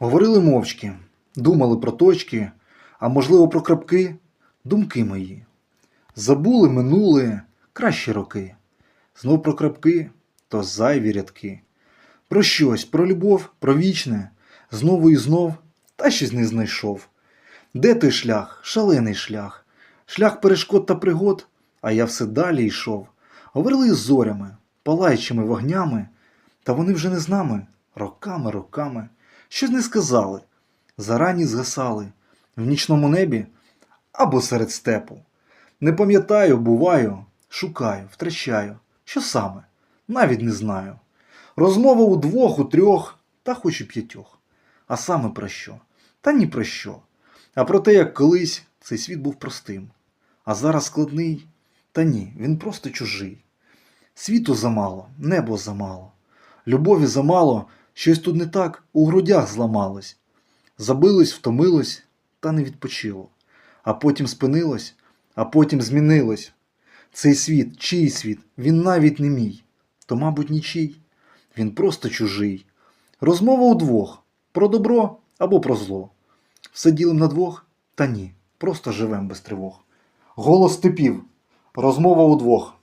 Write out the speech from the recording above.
Говорили мовчки, думали про точки, а можливо про крапки, думки мої. Забули минули кращі роки. Знов про крапки то зайві рядки. Про щось, про любов, про вічне, знову і знов, та щось не знайшов. Де той шлях, шалений шлях, шлях перешкод та пригод, а я все далі йшов. Говорили із зорями, палаючими вогнями, та вони вже не з нами, роками, роками. Щось не сказали, зарані згасали в нічному небі або серед степу. Не пам'ятаю, буваю, шукаю, втрачаю. Що саме? Навіть не знаю. Розмова у двох, у трьох, та хоч і п'ятьох. А саме про що? Та ні про що. А про те, як колись цей світ був простим. А зараз складний. Та ні, він просто чужий. Світу замало, небо замало. Любові замало, щось тут не так у грудях зламалось. Забилось, втомилось, та не відпочило. А потім спинилось, а потім змінилось. Цей світ, чий світ, він навіть не мій. То, мабуть, нічий. Він просто чужий. Розмова удвох про добро або про зло. Все ділим на двох? Та ні, просто живем без тривог. Голос степів. Розмова удвох.